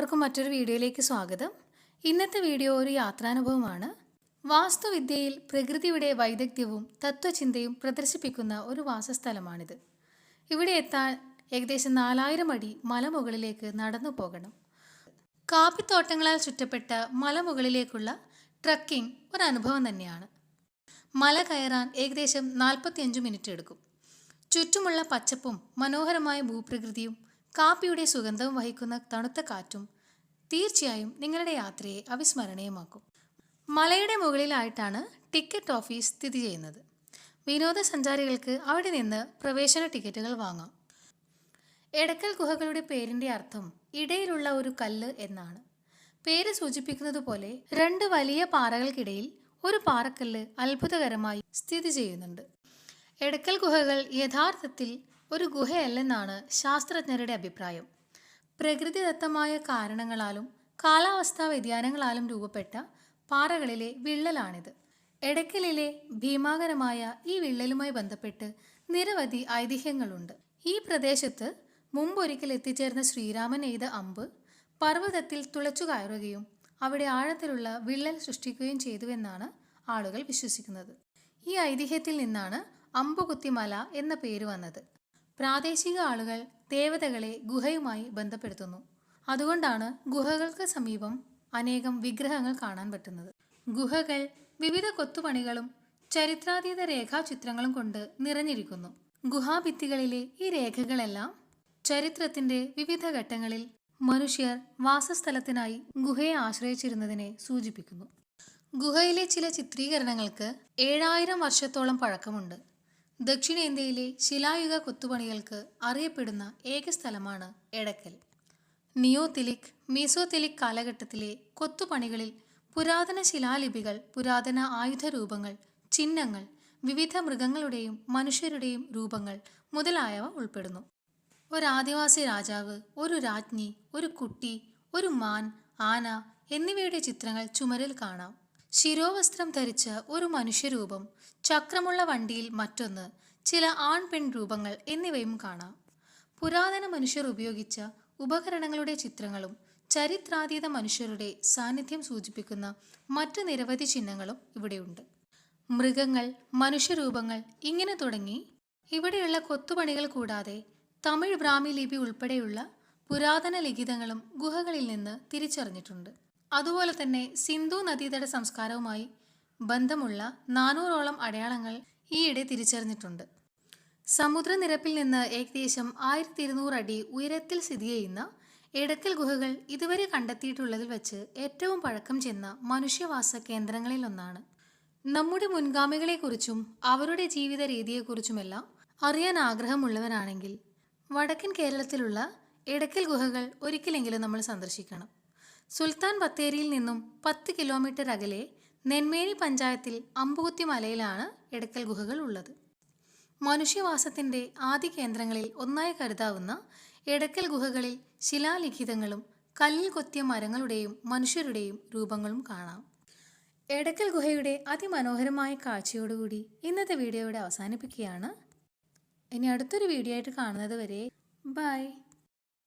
എല്ലാവർക്കും മറ്റൊരു വീഡിയോയിലേക്ക് സ്വാഗതം. ഇന്നത്തെ വീഡിയോ ഒരു യാത്രാനുഭവമാണ്. വാസ്തുവിദ്യയിൽ പ്രകൃതിയുടെ വൈദഗ്ധ്യവും തത്വചിന്തയും പ്രദർശിപ്പിക്കുന്ന ഒരു വാസസ്ഥലമാണിത്. ഇവിടെ എത്താൻ ഏകദേശം നാലായിരം അടി മലമുകളിലേക്ക് നടന്നു പോകണം. കാപ്പിത്തോട്ടങ്ങളാൽ ചുറ്റപ്പെട്ട മലമുകളിലേക്കുള്ള ട്രക്കിംഗ് ഒരു അനുഭവം തന്നെയാണ്. മല കയറാൻ ഏകദേശം നാൽപ്പത്തിയഞ്ച് മിനിറ്റ് എടുക്കും. ചുറ്റുമുള്ള പച്ചപ്പും മനോഹരമായ ഭൂപ്രകൃതിയും കാപ്പിയുടെ സുഗന്ധവും വഹിക്കുന്ന തണുത്ത കാറ്റും തീർച്ചയായും നിങ്ങളുടെ യാത്രയെ അവിസ്മരണീയമാക്കും. മലയുടെ മുകളിലായിട്ടാണ് ടിക്കറ്റ് ഓഫീസ് സ്ഥിതി ചെയ്യുന്നത്. വിനോദസഞ്ചാരികൾക്ക് അവിടെ നിന്ന് പ്രവേശന ടിക്കറ്റുകൾ വാങ്ങാം. എടക്കൽ ഗുഹകളുടെ പേരിന്റെ അർത്ഥം ഇടയിലുള്ള ഒരു കല്ല് എന്നാണ്. പേര് സൂചിപ്പിക്കുന്നത് പോലെ രണ്ട് വലിയ പാറകൾക്കിടയിൽ ഒരു പാറക്കല്ല് അത്ഭുതകരമായി സ്ഥിതി ചെയ്യുന്നുണ്ട്. എടക്കൽ ഗുഹകൾ യഥാർത്ഥത്തിൽ ഒരു ഗുഹയല്ലെന്നാണ് ശാസ്ത്രജ്ഞരുടെ അഭിപ്രായം. പ്രകൃതിദത്തമായ കാരണങ്ങളാലും കാലാവസ്ഥാ വ്യതിയാനങ്ങളാലും രൂപപ്പെട്ട പാറകളിലെ വിള്ളലാണിത്. എടക്കലിലെ ഭീമാകരമായ ഈ വിള്ളലുമായി ബന്ധപ്പെട്ട് നിരവധി ഐതിഹ്യങ്ങളുണ്ട്. ഈ പ്രദേശത്ത് മുമ്പൊരിക്കൽ എത്തിച്ചേർന്ന ശ്രീരാമൻ എയ്ത അമ്പ് പർവതത്തിൽ തുളച്ചു കയറുകയും അവിടെ ആഴത്തിലുള്ള വിള്ളൽ സൃഷ്ടിക്കുകയും ചെയ്തുവെന്നാണ് ആളുകൾ വിശ്വസിക്കുന്നത്. ഈ ഐതിഹ്യത്തിൽ നിന്നാണ് അമ്പുകുത്തിമല എന്ന പേര് വന്നത്. പ്രാദേശിക ആളുകൾ ദേവതകളെ ഗുഹയുമായി ബന്ധപ്പെടുത്തുന്നു. അതുകൊണ്ടാണ് ഗുഹകൾക്ക് സമീപം അനേകം വിഗ്രഹങ്ങൾ കാണാൻ പറ്റുന്നത്. ഗുഹകൾ വിവിധ കൊത്തുപണികളും ചരിത്രാതീത രേഖാചിത്രങ്ങളും കൊണ്ട് നിറഞ്ഞിരിക്കുന്നു. ഗുഹാഭിത്തികളിലെ ഈ രേഖകളെല്ലാം ചരിത്രത്തിന്റെ വിവിധ ഘട്ടങ്ങളിൽ മനുഷ്യർ വാസസ്ഥലത്തിനായി ഗുഹയെ ആശ്രയിച്ചിരുന്നതിനെ സൂചിപ്പിക്കുന്നു. ഗുഹയിലെ ചില ചിത്രീകരണങ്ങൾക്ക് ഏഴായിരം വർഷത്തോളം പഴക്കമുണ്ട്. ദക്ഷിണേന്ത്യയിലെ ശിലായുഗ കൊത്തുപണികൾക്ക് അറിയപ്പെടുന്ന ഏക സ്ഥലമാണ് എടക്കൽ. നിയോതിലിക് മീസോതിലിക് കാലഘട്ടത്തിലെ കൊത്തുപണികളിൽ പുരാതന ശിലാലിപികൾ പുരാതന ആയുധ രൂപങ്ങൾ ചിഹ്നങ്ങൾ വിവിധ മൃഗങ്ങളുടെയും മനുഷ്യരുടെയും രൂപങ്ങൾ മുതലായവ ഉൾപ്പെടുന്നു. ഒരാദിവാസി രാജാവ് ഒരു രാജ്ഞി ഒരു കുട്ടി ഒരു മാൻ ആന എന്നിവയുടെ ചിത്രങ്ങൾ ചുമരിൽ കാണാം. ശിരോവസ്ത്രം ധരിച്ച ഒരു മനുഷ്യരൂപം ചക്രമുള്ള വണ്ടിയിൽ മറ്റൊന്ന് ചില ആൺ പെൺ രൂപങ്ങൾ എന്നിവയും കാണാം. പുരാതന മനുഷ്യർ ഉപയോഗിച്ച ഉപകരണങ്ങളുടെ ചിത്രങ്ങളും ചരിത്രാതീത മനുഷ്യരുടെ സാന്നിധ്യം സൂചിപ്പിക്കുന്ന മറ്റു നിരവധി ചിഹ്നങ്ങളും ഇവിടെയുണ്ട്. മൃഗങ്ങൾ മനുഷ്യരൂപങ്ങൾ ഇങ്ങനെ തുടങ്ങി. ഇവിടെയുള്ള കൊത്തുപണികൾ കൂടാതെ തമിഴ് ബ്രാഹ്മി ലിപി ഉൾപ്പെടെയുള്ള പുരാതന ലിഖിതങ്ങളും ഗുഹകളിൽ നിന്ന് തിരിച്ചറിഞ്ഞിട്ടുണ്ട്. അതുപോലെ തന്നെ സിന്ധു നദീതട സംസ്കാരവുമായി ബന്ധമുള്ള നാനൂറോളം അടയാളങ്ങൾ ഈയിടെ തിരിച്ചറിഞ്ഞിട്ടുണ്ട്. സമുദ്രനിരപ്പിൽ നിന്ന് ഏകദേശം ആയിരത്തി ഇരുന്നൂറ് അടി ഉയരത്തിൽ സ്ഥിതി ചെയ്യുന്ന എടക്കൽ ഗുഹകൾ ഇതുവരെ കണ്ടെത്തിയിട്ടുള്ളതിൽ വെച്ച് ഏറ്റവും പഴക്കം ചെന്ന മനുഷ്യവാസ കേന്ദ്രങ്ങളിലൊന്നാണ്. നമ്മുടെ മുൻഗാമികളെക്കുറിച്ചും അവരുടെ ജീവിത രീതിയെക്കുറിച്ചുമെല്ലാം അറിയാൻ ആഗ്രഹമുള്ളവരാണെങ്കിൽ വടക്കൻ കേരളത്തിലുള്ള എടക്കൽ ഗുഹകൾ ഒരിക്കലെങ്കിലും നമ്മൾ സന്ദർശിക്കണം. സുൽത്താൻ ബത്തേരിയിൽ നിന്നും പത്ത് കിലോമീറ്റർ അകലെ നെന്മേനി പഞ്ചായത്തിൽ അമ്പുകുത്തി മലയിലാണ് എടക്കൽ ഗുഹകൾ ഉള്ളത്. മനുഷ്യവാസത്തിന്റെ ആദ്യ കേന്ദ്രങ്ങളിൽ ഒന്നായി കരുതാവുന്ന എടക്കൽ ഗുഹകളിൽ ശിലാലിഖിതങ്ങളും കല്ലിൽ കൊത്തിയ മരങ്ങളുടെയും മനുഷ്യരുടെയും രൂപങ്ങളും കാണാം. എടക്കൽ ഗുഹയുടെ അതിമനോഹരമായ കാഴ്ചയോടുകൂടി ഇന്നത്തെ വീഡിയോയുടെ അവസാനിപ്പിക്കുകയാണ്. ഇനി അടുത്തൊരു വീഡിയോ ആയിട്ട് കാണുന്നത് വരെ ബൈ.